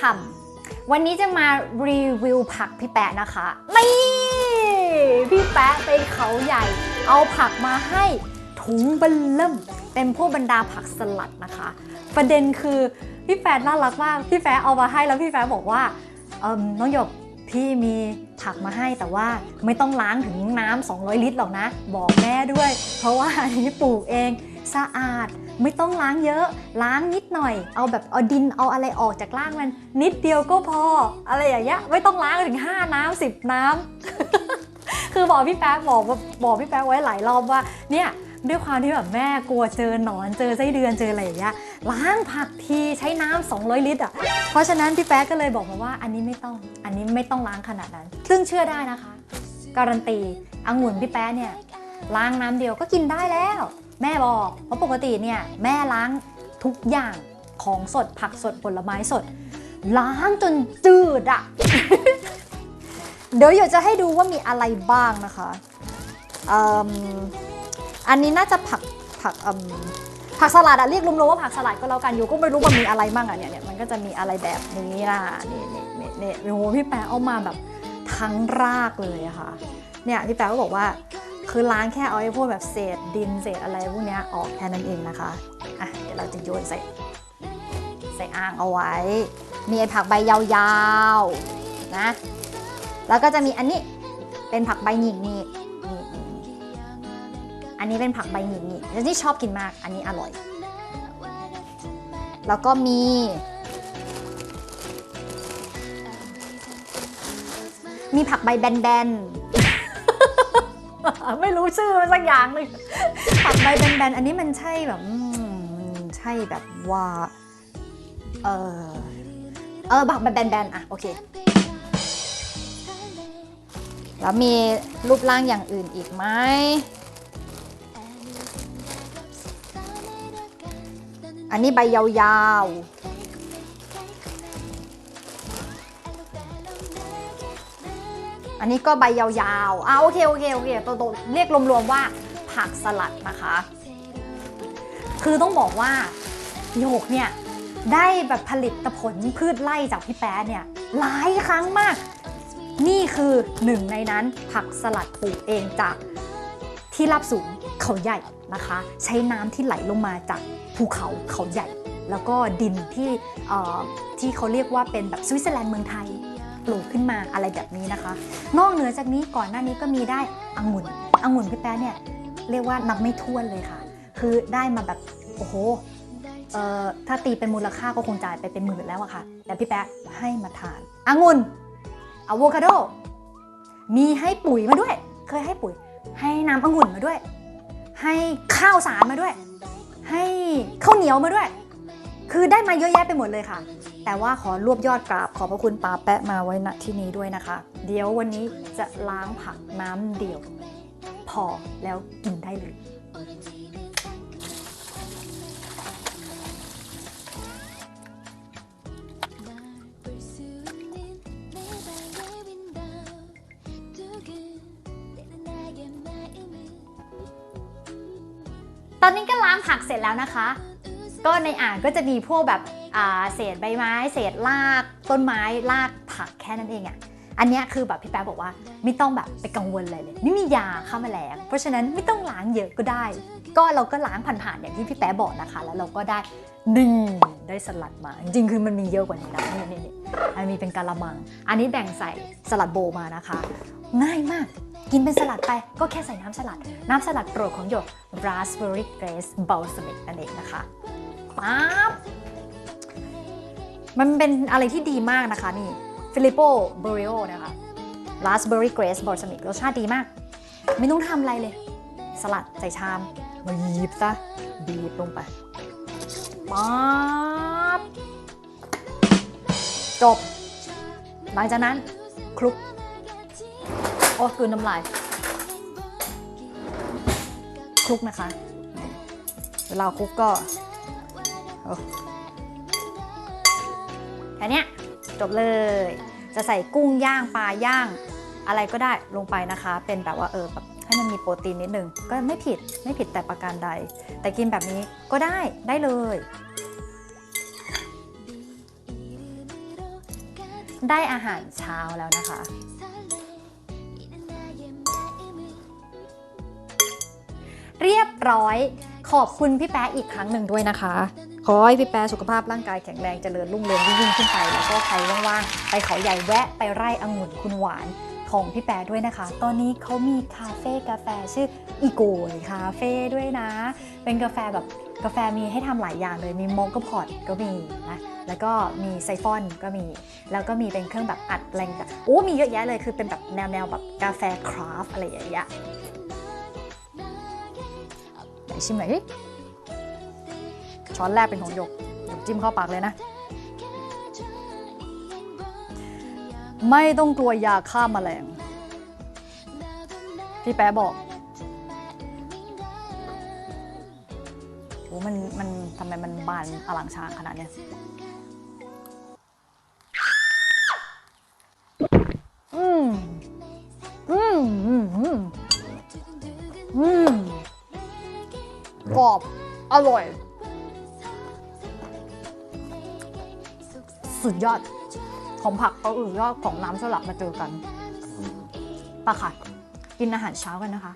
ทำวันนี้จะมารีวิวผักพี่แปะนะคะนี่พี่แปะไปเขาใหญ่ เอาผักมาให้ถุงเบลเริ่ม เป็นพวกบรรดาผักสลัดนะคะ ประเด็นคือพี่แฟนน่ารักมากพี่แฟนเอามาให้แล้วพี่แฟนบอกว่าเอมน้องหยกพี่มีผักมาให้แต่ว่าไม่ต้องล้างถึงน้ำ200 ลิตรหรอกนะ บอกแม่ด้วย เพราะว่าอันนี้ปลูกเอง สะอาด ไม่ต้องล้างเยอะ ล้างนิดหน่อย เอาแบบเอาดินเอาอะไรออกจากล่างมัน นิดเดียวก็พอ อะไรอย่างเงี้ยไม่ต้องล้างถึง 5 น้ำ10 น้ำคือบอกพี่แป๊บบอกบอกพี่แป๊บไว้หลายรอบว่าเนี่ยด้วยความที่แบบแม่กลัวเจอหนอนเจอไส้เดือนเจออะไรอย่างเงี้ยล้างผักทีใช้น้ำ200 ลิตรอะเพราะฉะนั้นพี่แป๊บก็เลยบอกมาว่าอันนี้ไม่ต้องอันนี้ไม่ต้องล้างขนาดนั้น ซึ่งเชื่อได้นะคะ การันตีองุ่นพี่แป๊ะเนี่ยล้างน้ำเดียวก็กินได้แล้ว แม่บอกเพราะปกติเนี่ยแม่ล้างทุกอย่างของสดผักสดผลไม้สด ล้างจนจืดอะเดี๋ยวอยากจะให้ดูว่ามีอะไรบ้างนะคะอ,อันนี้น่าจะผักผักผักสลัดอะเรียกรวมๆว่าผักสลัดก็แล้วกันอยู่ก็ไม่รู้ว่ามีอะไรบ้างอะเนี่ยเนี่ยมันก็จะมีอะไรแบบนี้นะนี่นี่นี่นี่โอ้โหพี่แปะเอามาแบบทั้งรากเลยอะค่ะเนี่ยพี่แปะก็บอกว่า คือล้างแค่เอาไอ้พวกแบบเศษดินเศษอะไรพวกเนี้ยออกแค่นั้นเองนะคะอะเดี๋ยวเราจะโยนใส่ใส่อ่างเอาไว้ มีไอ้ผักใบยาวๆนะแล้วก็จะมีอันนี้เป็นผักใบหงิกนี่นี่นี่อันนี้เป็นผักใบหงิกนี่แล้วที่ชอบกินมากอันนี้อร่อย แล้วก็มีมีผักใบแบนๆ ไม่รู้ชื่อสักอย่างหนึงผักใบแบนๆ อันนี้มันใช่แบบอืมใช่แบบว่า เออเออผักใบแบนๆ อะ โอเค แล้วมีรูปร่างอย่างอื่นอีกไหมอันนี้ใบยาวๆ อันนี้ก็ใบยาวๆอะโอเคโอเคโอเคตัวตัวเรียกรวมๆว่าผักสลัดนะคะ คือต้องบอกว่าโยกเนี่ยได้แบบผลิตผลพืชไร่จากพี่แป๊ะเนี่ยหลายครั้งมาก นี่คือหนึ่งในนั้นผักสลัดปลูกเองจากที่ราบสูงเขาใหญ่นะคะ ใช้น้ำที่ไหลลงมาจากภูเขาเขาใหญ่ แล้วก็ดินที่เอ่อที่เขาเรียกว่าเป็นแบบสวิตเซอร์แลนด์เมืองไทย ปลูกขึ้นมาอะไรแบบนี้นะคะ นอกเหนือจากนี้ก่อนหน้านี้ก็มีได้องุ่นองุ่นพี่แป๊ะเนี่ยเรียกว่านับไม่ถ้วนเลยค่ะ คือได้มาแบบโอ้โหเอ่อถ้าตีเป็นมูลค่าก็คงจ่ายไปเป็นหมื่นแล้วอะค่ะ แต่พี่แป๊ะให้มาทานองุ่นอะโวคาโด มีให้ปุ๋ยมาด้วย เคยให้ปุ๋ย ให้น้ำองุ่นมาด้วย ให้ข้าวสารมาด้วย ให้ข้าวเหนียวมาด้วย คือได้มาเยอะแยะไปหมดเลยค่ะ แต่ว่าขอรวบยอดกราบ ขอบพระคุณปาแปะมาไว้ณที่นี้ด้วยนะคะ เดี๋ยววันนี้จะล้างผักน้ำเดียว พอแล้วกินได้เลยตอนนี้ก็ล้างผักเสร็จแล้วนะคะ ก็ในอ่างก็จะมีพวกแบบ เศษใบไม้ เศษรากต้นไม้รากผักแค่นั้นเองอะ่ะอันนี้คือแบบพี่แป๊บบอกว่าไม่ต้องแบบไปกังวลอะไรเลย ไม่มียาฆ่าแมลง เพราะฉะนั้นไม่ต้องล้างเยอะก็ได้ ก็เราก็ล้างผ่านๆอย่างที่พี่แป๊บบอกนะคะ แล้วเราก็ได้นี่งได้สลัดมา จริงๆคือมันมีเยอะกว่านี้นะนี่นี่นี่อันนี้เป็นกะละมัง อันนี้แบ่งใส่สลัดโบมานะคะ ง่ายมากกินเป็นสลัดไปก็แค่ใส่น้ำสลัด น้ำสลัดโปรดของหยก raspberry grace balsamic นั่นเองนะคะปั๊บ มันเป็นอะไรที่ดีมากนะคะ นี่ Filippo b o r e o นะคะ raspberry grace balsamic รสชาติดีมาก ไม่ต้องทำอะไรเลย สลัดใส่ชามมาบีบซะบีบลงไปปั๊บจบ หลังจากนั้นคลุก โอ้กลืนน้ำลายคลุกนะคะ เวลาคลุกก็โอ้ แค่เนี้ยจบเลย จะใส่กุ้งย่างปลาย่าง อะไรก็ได้ลงไปนะคะ เป็นแบบว่าเออแบบให้มันมีโปรตีนนิดนึง ก็ไม่ผิดไม่ผิดแต่ประการใด แต่กินแบบนี้ก็ได้ได้เลย ได้อาหารเช้าแล้วนะคะเรียบร้อย ขอบคุณพี่แป๊ะอีกครั้งหนึ่งด้วยนะคะ ขอให้พี่แป๊ะสุขภาพร่างกายแข็งแรงเจริญรุ่งเรืองยิ่งขึ้นไป แล้วก็ใครว่างๆ ไปเขาใหญ่แวะไปไร่องุ่นคุณหวานของพี่แป๊ะด้วยนะคะ ตอนนี้เขามีคาเฟ่กาแฟชื่ออีโกยคาเฟ่ด้วยนะ เป็นกาแฟแบบกาแฟมีให้ทำหลายอย่างเลย มีโมกพอตก็มีนะ แล้วก็มีไซฟอนก็มี แล้วก็มีเป็นเครื่องแบบอัดแรงโอ้ มีเยอะแยะเลย คือเป็นแบบแนวแนวแบบกาแฟคราฟอะไรอย่างเงี้ย ชิมหน่อยดิช้อนแรกเป็นของหยกหยกจิ้มเข้าปากเลยนะ ไม่ต้องกลัวยาฆ่าแมลงพี่แป๊ะบอกโอ้มันมันทำไมมันบานอลังชางขนาดเนี้ย อร่อย สุดยอด ของผักเอาอื่นยอดของน้ำสลัดมาเจอกันปะค่ะ กินอาหารเช้ากันนะคะ